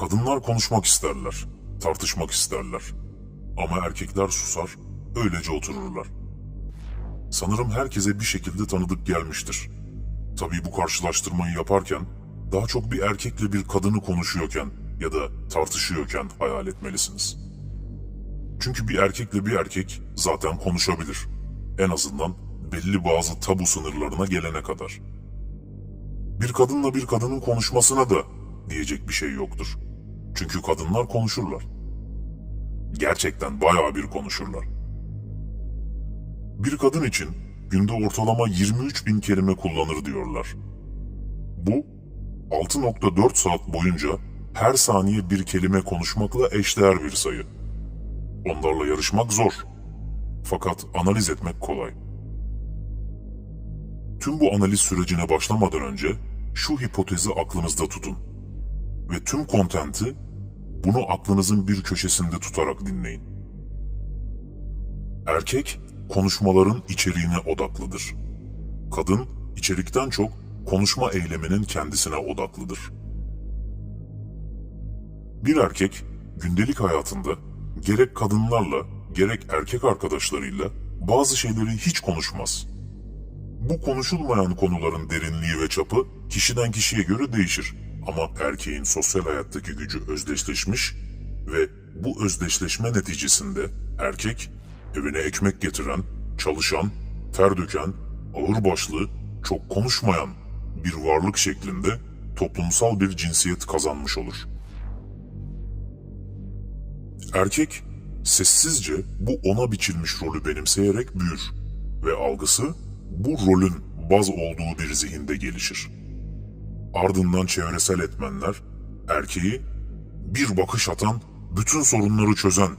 Kadınlar konuşmak isterler, tartışmak isterler. Ama erkekler susar, öylece otururlar. Sanırım herkese bir şekilde tanıdık gelmiştir. Tabii bu karşılaştırmayı yaparken daha çok bir erkekle bir kadını konuşuyorken ya da tartışıyorken hayal etmelisiniz. Çünkü bir erkekle bir erkek zaten konuşabilir. En azından belli bazı tabu sınırlarına gelene kadar. Bir kadınla bir kadının konuşmasına da diyecek bir şey yoktur. Çünkü kadınlar konuşurlar. Gerçekten bayağı bir konuşurlar. Bir kadın için günde ortalama 23 bin kelime kullanır diyorlar. Bu 6.4 saat boyunca her saniye bir kelime konuşmakla eşdeğer bir sayı. Onlarla yarışmak zor. Fakat analiz etmek kolay. Tüm bu analiz sürecine başlamadan önce şu hipotezi aklınızda tutun. Ve tüm kontenti bunu aklınızın bir köşesinde tutarak dinleyin. Erkek konuşmaların içeriğine odaklıdır. Kadın içerikten çok konuşma eyleminin kendisine odaklıdır. Bir erkek gündelik hayatında gerek kadınlarla gerek erkek arkadaşlarıyla bazı şeyleri hiç konuşmaz. Bu konuşulmayan konuların derinliği ve çapı kişiden kişiye göre değişir. Ama erkeğin sosyal hayattaki gücü özdeşleşmiş ve bu özdeşleşme neticesinde erkek evine ekmek getiren, çalışan, ter döken, ağırbaşlı, çok konuşmayan bir varlık şeklinde toplumsal bir cinsiyet kazanmış olur. Erkek sessizce bu ona biçilmiş rolü benimseyerek büyür ve algısı bu rolün baz olduğu bir zihinde gelişir. Ardından çevresel etmenler erkeği bir bakış atan, bütün sorunları çözen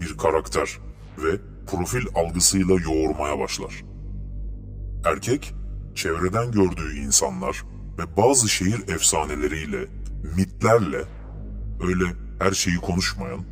bir karakter ve profil algısıyla yoğurmaya başlar. Erkek, çevreden gördüğü insanlar ve bazı şehir efsaneleriyle, mitlerle, öyle her şeyi konuşmayan,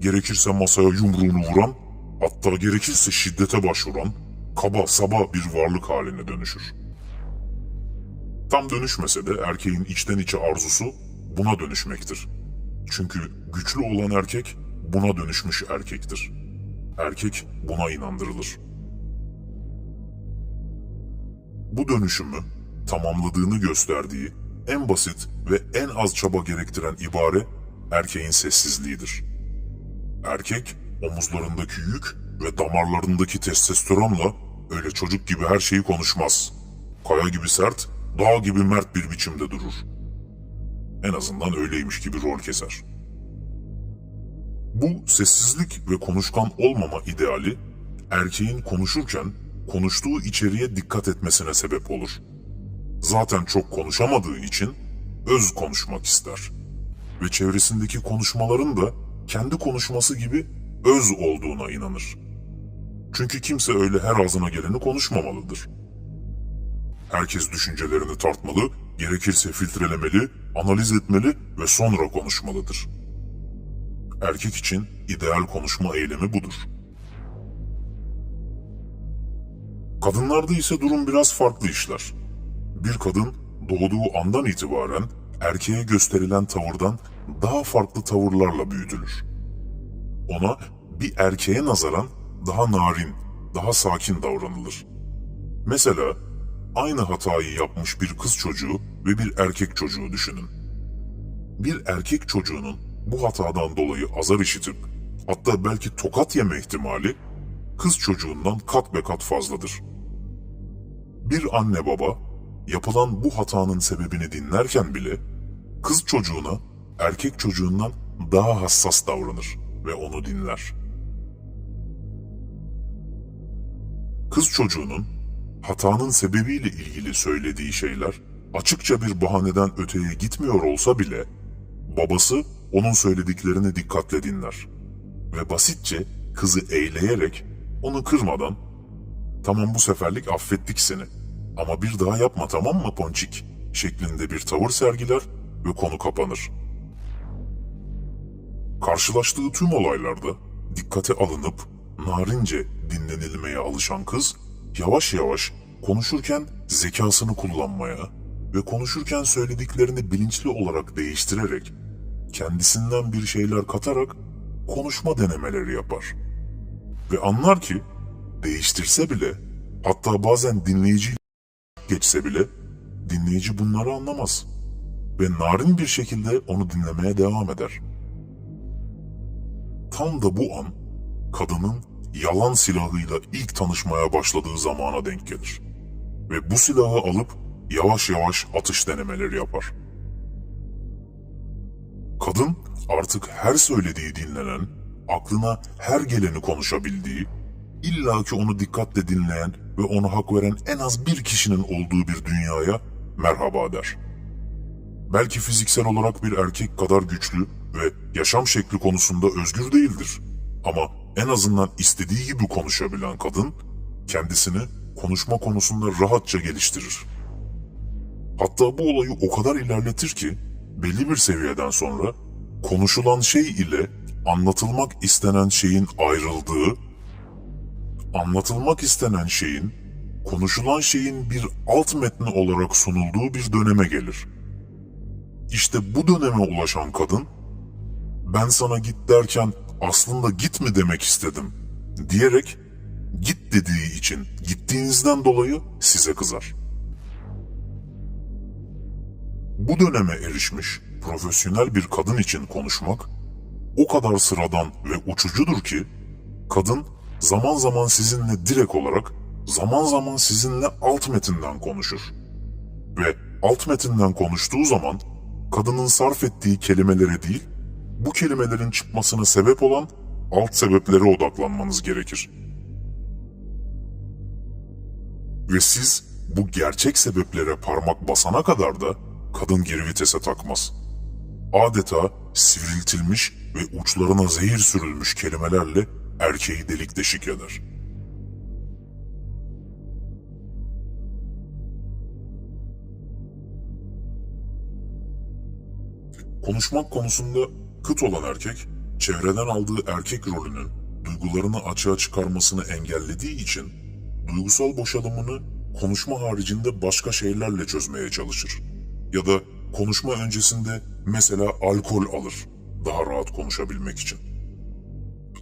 gerekirse masaya yumruğunu vuran, hatta gerekirse şiddete başvuran, kaba saba bir varlık haline dönüşür. Tam dönüşmese de erkeğin içten içe arzusu buna dönüşmektir. Çünkü güçlü olan erkek buna dönüşmüş erkektir. Erkek buna inandırılır. Bu dönüşümü tamamladığını gösterdiği en basit ve en az çaba gerektiren ibare erkeğin sessizliğidir. Erkek omuzlarındaki yük ve damarlarındaki testosteronla öyle çocuk gibi her şeyi konuşmaz. Kaya gibi sert, dağ gibi mert bir biçimde durur. En azından öyleymiş gibi rol keser. Bu sessizlik ve konuşkan olmama ideali erkeğin konuşurken konuştuğu içeriğe dikkat etmesine sebep olur. Zaten çok konuşamadığı için öz konuşmak ister. Ve çevresindeki konuşmaların da kendi konuşması gibi öz olduğuna inanır. Çünkü kimse öyle her ağzına geleni konuşmamalıdır. Herkes düşüncelerini tartmalı, gerekirse filtrelemeli, analiz etmeli ve sonra konuşmalıdır. Erkek için ideal konuşma eylemi budur. Kadınlarda ise durum biraz farklı işler. Bir kadın doğduğu andan itibaren erkeğe gösterilen tavırdan daha farklı tavırlarla büyütülür. Ona bir erkeğe nazaran daha narin, daha sakin davranılır. Mesela aynı hatayı yapmış bir kız çocuğu ve bir erkek çocuğu düşünün. Bir erkek çocuğunun bu hatadan dolayı azar işitip hatta belki tokat yeme ihtimali kız çocuğundan kat be kat fazladır. Bir anne baba yapılan bu hatanın sebebini dinlerken bile kız çocuğuna erkek çocuğundan daha hassas davranır ve onu dinler. Kız çocuğunun hatanın sebebiyle ilgili söylediği şeyler açıkça bir bahaneden öteye gitmiyor olsa bile babası onun söylediklerini dikkatle dinler ve basitçe kızı eğleyerek onu kırmadan tamam bu seferlik affettik seni ama bir daha yapma tamam mı ponçik şeklinde bir tavır sergiler ve konu kapanır. Karşılaştığı tüm olaylarda dikkate alınıp narince dinlenilmeye alışan kız yavaş yavaş konuşurken zekasını kullanmaya ve konuşurken söylediklerini bilinçli olarak değiştirerek kendisinden bir şeyler katarak konuşma denemeleri yapar. Ve anlar ki değiştirse bile hatta bazen dinleyici geçse bile dinleyici bunları anlamaz ve narin bir şekilde onu dinlemeye devam eder. Tam da bu an kadının yalan silahıyla ilk tanışmaya başladığı zamana denk gelir. Ve bu silahı alıp yavaş yavaş atış denemeleri yapar. Kadın artık her söylediği dinlenen, aklına her geleni konuşabildiği, illaki onu dikkatle dinleyen ve ona hak veren en az bir kişinin olduğu bir dünyaya merhaba der. Belki fiziksel olarak bir erkek kadar güçlü ve yaşam şekli konusunda özgür değildir. Ama en azından istediği gibi konuşabilen kadın kendisini konuşma konusunda rahatça geliştirir. Hatta bu olayı o kadar ilerletir ki belli bir seviyeden sonra konuşulan şey ile anlatılmak istenen şeyin ayrıldığı, anlatılmak istenen şeyin konuşulan şeyin bir alt metni olarak sunulduğu bir döneme gelir. İşte bu döneme ulaşan kadın, ben sana git derken aslında git mi demek istedim diyerek git dediği için gittiğinizden dolayı size kızar. Bu döneme erişmiş profesyonel bir kadın için konuşmak o kadar sıradan ve uçucudur ki kadın zaman zaman sizinle direkt olarak zaman zaman sizinle alt metinden konuşur. Ve alt metinden konuştuğu zaman kadının sarf ettiği kelimelere değil, bu kelimelerin çıkmasına sebep olan alt sebeplere odaklanmanız gerekir. Ve siz bu gerçek sebeplere parmak basana kadar da kadın geri vitese takmaz. Adeta sivriltilmiş ve uçlarına zehir sürülmüş kelimelerle erkeği delik deşik eder. Konuşmak konusunda kıt olan erkek, çevreden aldığı erkek rolünün duygularını açığa çıkarmasını engellediği için duygusal boşalımını konuşma haricinde başka şeylerle çözmeye çalışır. Ya da konuşma öncesinde mesela alkol alır daha rahat konuşabilmek için.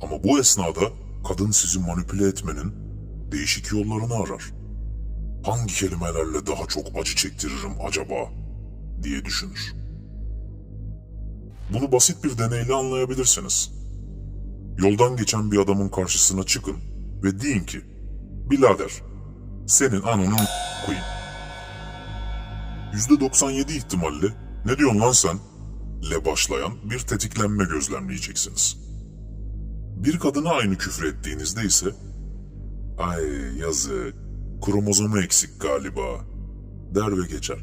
Ama bu esnada kadın sizi manipüle etmenin değişik yollarını arar. Hangi kelimelerle daha çok acı çektiririm acaba diye düşünür. Bunu basit bir deneyle anlayabilirsiniz. Yoldan geçen bir adamın karşısına çıkın ve deyin ki, Bilader, senin ananın koyayım. %97 ihtimalle ne diyorsun lan sen? Le başlayan bir tetiklenme gözlemleyeceksiniz. Bir kadına aynı küfür ettiğinizde ise ay yazık kromozomu eksik galiba der ve geçer.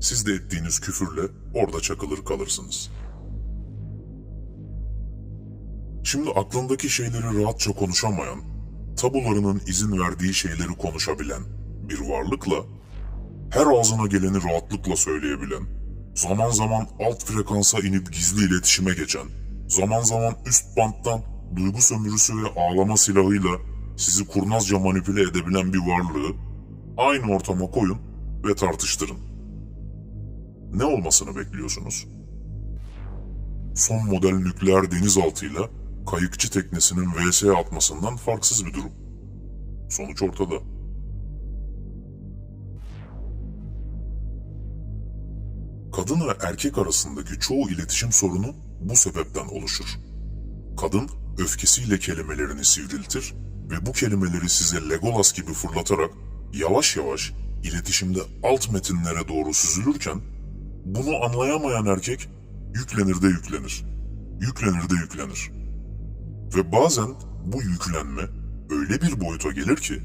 Siz de ettiğiniz küfürle orada çakılır kalırsınız. Şimdi aklındaki şeyleri rahatça konuşamayan, tabularının izin verdiği şeyleri konuşabilen bir varlıkla, her ağzına geleni rahatlıkla söyleyebilen, zaman zaman alt frekansa inip gizli iletişime geçen, zaman zaman üst banttan duygu sömürüsü ve ağlama silahıyla sizi kurnazca manipüle edebilen bir varlığı aynı ortama koyun ve tartıştırın. Ne olmasını bekliyorsunuz? Son model nükleer denizaltıyla kayıkçı teknesinin VS atmasından farksız bir durum. Sonuç ortada. Kadın ve erkek arasındaki çoğu iletişim sorunu bu sebepten oluşur. Kadın öfkesiyle kelimelerini sivriltir ve bu kelimeleri size Legolas gibi fırlatarak yavaş yavaş iletişimde alt metinlere doğru süzülürken bunu anlayamayan erkek yüklenir de yüklenir. Yüklenir de yüklenir. Ve bazen bu yüklenme öyle bir boyuta gelir ki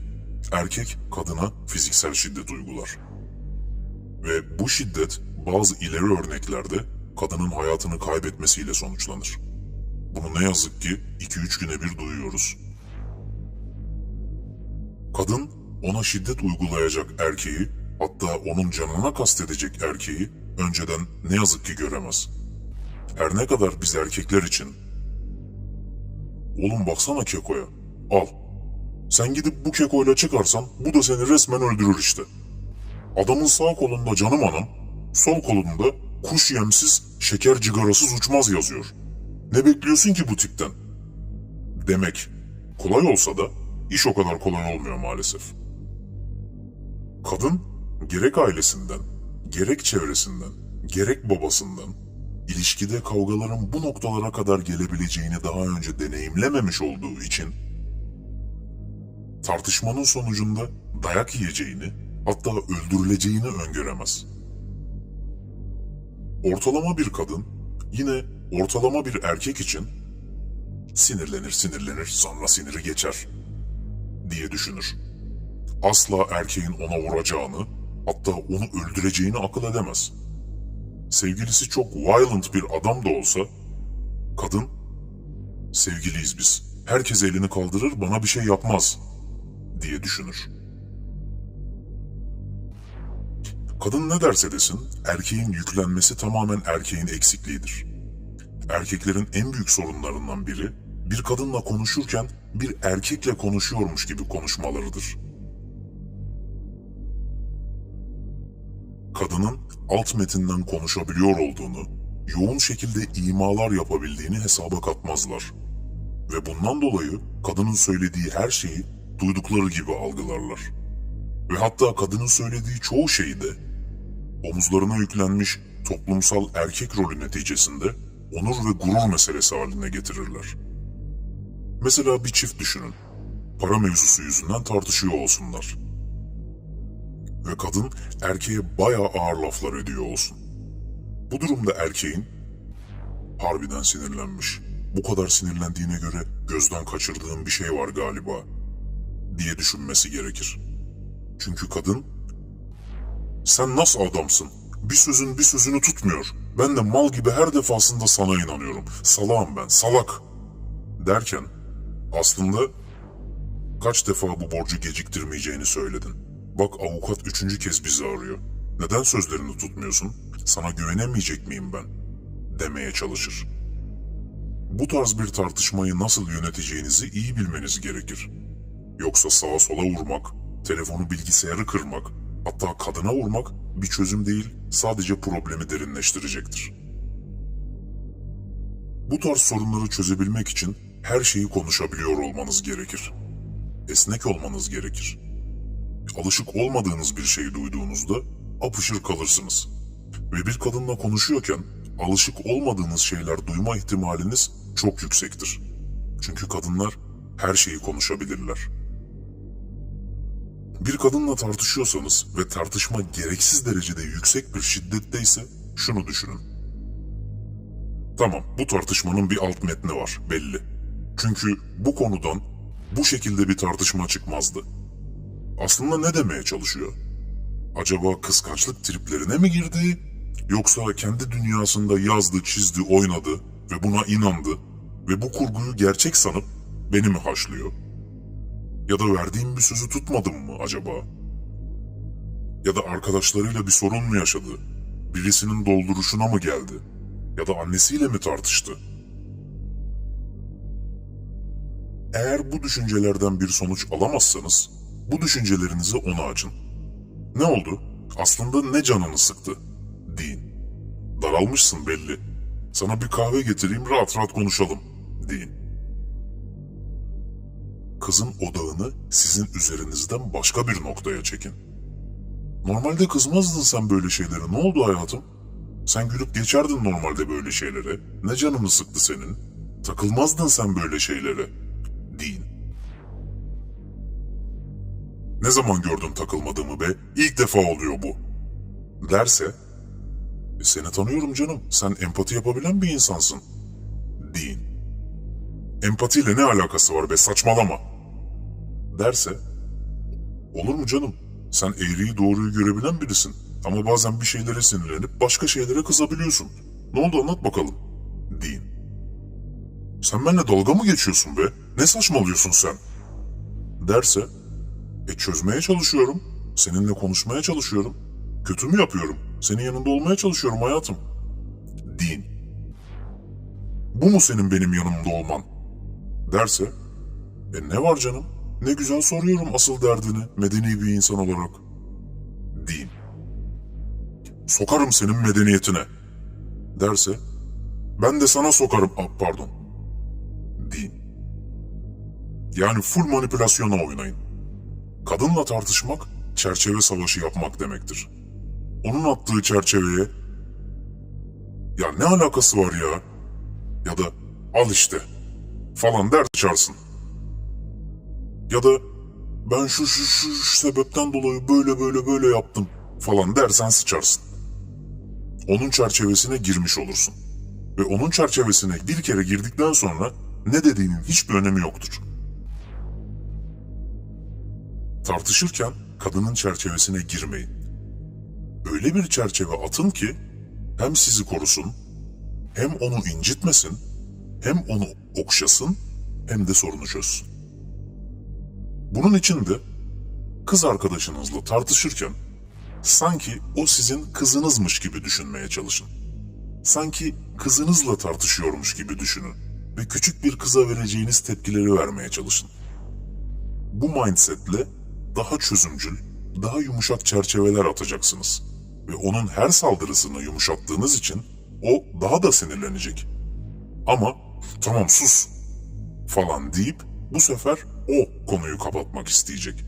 erkek kadına fiziksel şiddet uygular. Ve bu şiddet bazı ileri örneklerde kadının hayatını kaybetmesiyle sonuçlanır. Bunu ne yazık ki 2-3 güne bir duyuyoruz. Kadın ona şiddet uygulayacak erkeği, hatta onun canına kastedecek erkeği önceden ne yazık ki göremez. Her ne kadar biz erkekler için Oğlum baksana kekoya. Al. Sen gidip bu kekoyla çıkarsan bu da seni resmen öldürür işte. Adamın sağ kolunda canım anam, sol kolunda kuş yemsiz, şeker cigarasız uçmaz yazıyor. Ne bekliyorsun ki bu tipten? Demek kolay olsa da iş o kadar kolay olmuyor maalesef. Kadın gerek ailesinden, gerek çevresinden, gerek babasından ilişkide kavgaların bu noktalara kadar gelebileceğini daha önce deneyimlememiş olduğu için tartışmanın sonucunda dayak yiyeceğini, hatta öldürüleceğini öngöremez. Ortalama bir kadın yine ortalama bir erkek için sinirlenir sinirlenir sonra siniri geçer diye düşünür. Asla erkeğin ona vuracağını hatta onu öldüreceğini akıl edemez. Sevgilisi çok violent bir adam da olsa kadın sevgiliyiz biz. Herkes elini kaldırır bana bir şey yapmaz diye düşünür. Kadın ne derse desin, erkeğin yüklenmesi tamamen erkeğin eksikliğidir. Erkeklerin en büyük sorunlarından biri, bir kadınla konuşurken bir erkekle konuşuyormuş gibi konuşmalarıdır. Kadının alt metinden konuşabiliyor olduğunu, yoğun şekilde imalar yapabildiğini hesaba katmazlar. Ve bundan dolayı kadının söylediği her şeyi duydukları gibi algılarlar. Ve hatta kadının söylediği çoğu şeyi de omuzlarına yüklenmiş toplumsal erkek rolü neticesinde onur ve gurur meselesi haline getirirler. Mesela bir çift düşünün. Para mevzusu yüzünden tartışıyor olsunlar. Ve kadın erkeğe bayağı ağır laflar ediyor olsun. Bu durumda erkeğin harbiden sinirlenmiş. Bu kadar sinirlendiğine göre gözden kaçırdığım bir şey var galiba diye düşünmesi gerekir. Çünkü kadın sen nasıl adamsın? Bir sözün bir sözünü tutmuyor. Ben de mal gibi her defasında sana inanıyorum. Salağım ben, salak. Derken aslında kaç defa bu borcu geciktirmeyeceğini söyledin. Bak avukat üçüncü kez bizi arıyor. Neden sözlerini tutmuyorsun? Sana güvenemeyecek miyim ben? Demeye çalışır. Bu tarz bir tartışmayı nasıl yöneteceğinizi iyi bilmeniz gerekir. Yoksa sağa sola vurmak, telefonu bilgisayarı kırmak, hatta kadına vurmak bir çözüm değil, sadece problemi derinleştirecektir. Bu tarz sorunları çözebilmek için her şeyi konuşabiliyor olmanız gerekir. Esnek olmanız gerekir. Alışık olmadığınız bir şeyi duyduğunuzda apışır kalırsınız. Ve bir kadınla konuşuyorken alışık olmadığınız şeyler duyma ihtimaliniz çok yüksektir. Çünkü kadınlar her şeyi konuşabilirler. Bir kadınla tartışıyorsanız ve tartışma gereksiz derecede yüksek bir şiddetteyse şunu düşünün. Tamam, bu tartışmanın bir alt metni var, belli. Çünkü bu konudan bu şekilde bir tartışma çıkmazdı. Aslında ne demeye çalışıyor? Acaba kıskançlık triplerine mi girdi? Yoksa kendi dünyasında yazdı, çizdi, oynadı ve buna inandı ve bu kurguyu gerçek sanıp beni mi haşlıyor? Ya da verdiğim bir sözü tutmadım mı acaba? Ya da arkadaşlarıyla bir sorun mu yaşadı? Birisinin dolduruşuna mı geldi? Ya da annesiyle mi tartıştı? Eğer bu düşüncelerden bir sonuç alamazsanız, bu düşüncelerinizi ona açın. Ne oldu? Aslında ne canını sıktı? Deyin. Daralmışsın belli. Sana bir kahve getireyim rahat rahat konuşalım. Deyin. Kızın odağını sizin üzerinizden başka bir noktaya çekin. Normalde kızmazdın sen böyle şeylere. Ne oldu hayatım? Sen gülüp geçerdin normalde böyle şeylere. Ne canını sıktı senin? Takılmazdın sen böyle şeylere. Deyin. Ne zaman gördün takılmadığımı be? İlk defa oluyor bu. Derse, "E, seni tanıyorum canım. Sen empati yapabilen bir insansın. Deyin. Empatiyle ne alakası var be saçmalama. Derse, olur mu canım? Sen eğriyi doğruyu görebilen birisin. Ama bazen bir şeylere sinirlenip başka şeylere kızabiliyorsun. Ne oldu anlat bakalım. Deyin. Sen benimle dalga mı geçiyorsun be? Ne saçmalıyorsun sen? Derse, e çözmeye çalışıyorum. Seninle konuşmaya çalışıyorum. Kötü mü yapıyorum? Senin yanında olmaya çalışıyorum hayatım. Deyin. Bu mu senin benim yanımda olman? Derse, e ne var canım? Ne güzel soruyorum asıl derdini medeni bir insan olarak. Deyin. Sokarım senin medeniyetine. derse ben de sana sokarım ah, pardon deyin. Yani full manipülasyona oynayın. Kadınla tartışmak çerçeve savaşı yapmak demektir. Onun attığı çerçeveye ya ne alakası var ya ya da al işte falan der çarsın. Ya da ben şu şu şu, şu sebepten dolayı böyle böyle böyle yaptım falan dersen sıçarsın. Onun çerçevesine girmiş olursun. Ve onun çerçevesine bir kere girdikten sonra ne dediğinin hiçbir önemi yoktur. Tartışırken kadının çerçevesine girmeyin. Öyle bir çerçeve atın ki hem sizi korusun, hem onu incitmesin, hem onu okşasın, hem de sorunu çözsün. Bunun için de kız arkadaşınızla tartışırken sanki o sizin kızınızmış gibi düşünmeye çalışın. Sanki kızınızla tartışıyormuş gibi düşünün ve küçük bir kıza vereceğiniz tepkileri vermeye çalışın. Bu mindsetle daha çözümcül, daha yumuşak çerçeveler atacaksınız. Ve onun her saldırısını yumuşattığınız için o daha da sinirlenecek. Ama tamam sus falan deyip bu sefer o konuyu kapatmak isteyecek.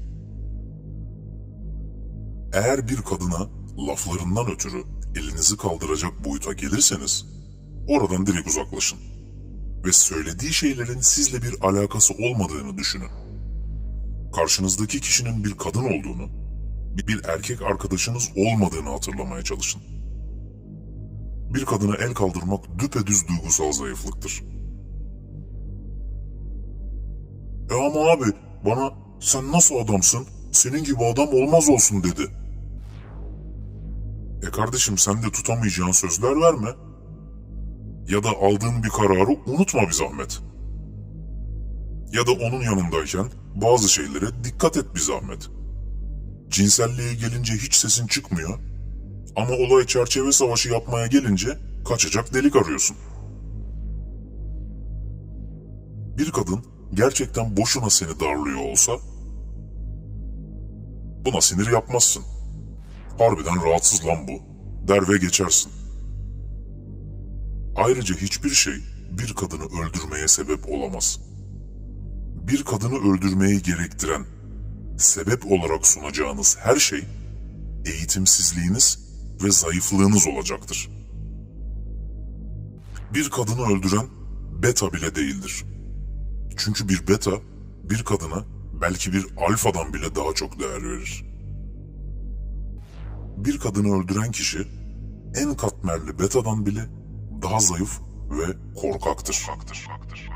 Eğer bir kadına laflarından ötürü elinizi kaldıracak boyuta gelirseniz oradan direkt uzaklaşın. Ve söylediği şeylerin sizle bir alakası olmadığını düşünün. Karşınızdaki kişinin bir kadın olduğunu, bir erkek arkadaşınız olmadığını hatırlamaya çalışın. Bir kadına el kaldırmak düpedüz duygusal zayıflıktır. E ama abi bana sen nasıl adamsın, senin gibi adam olmaz olsun dedi. E kardeşim sen de tutamayacağın sözler verme. Ya da aldığın bir kararı unutma bir zahmet. Ya da onun yanındayken bazı şeylere dikkat et bir zahmet. Cinselliğe gelince hiç sesin çıkmıyor. Ama olay çerçeve savaşı yapmaya gelince kaçacak delik arıyorsun. Bir kadın gerçekten boşuna seni darlıyor olsa buna sinir yapmazsın. Harbiden rahatsız lan bu der ve geçersin. Ayrıca hiçbir şey bir kadını öldürmeye sebep olamaz. Bir kadını öldürmeyi gerektiren, sebep olarak sunacağınız her şey eğitimsizliğiniz ve zayıflığınız olacaktır. Bir kadını öldüren beta bile değildir. Çünkü bir beta bir kadına belki bir alfadan bile daha çok değer verir. Bir kadını öldüren kişi en katmerli betadan bile daha zayıf ve korkaktır. korkaktır.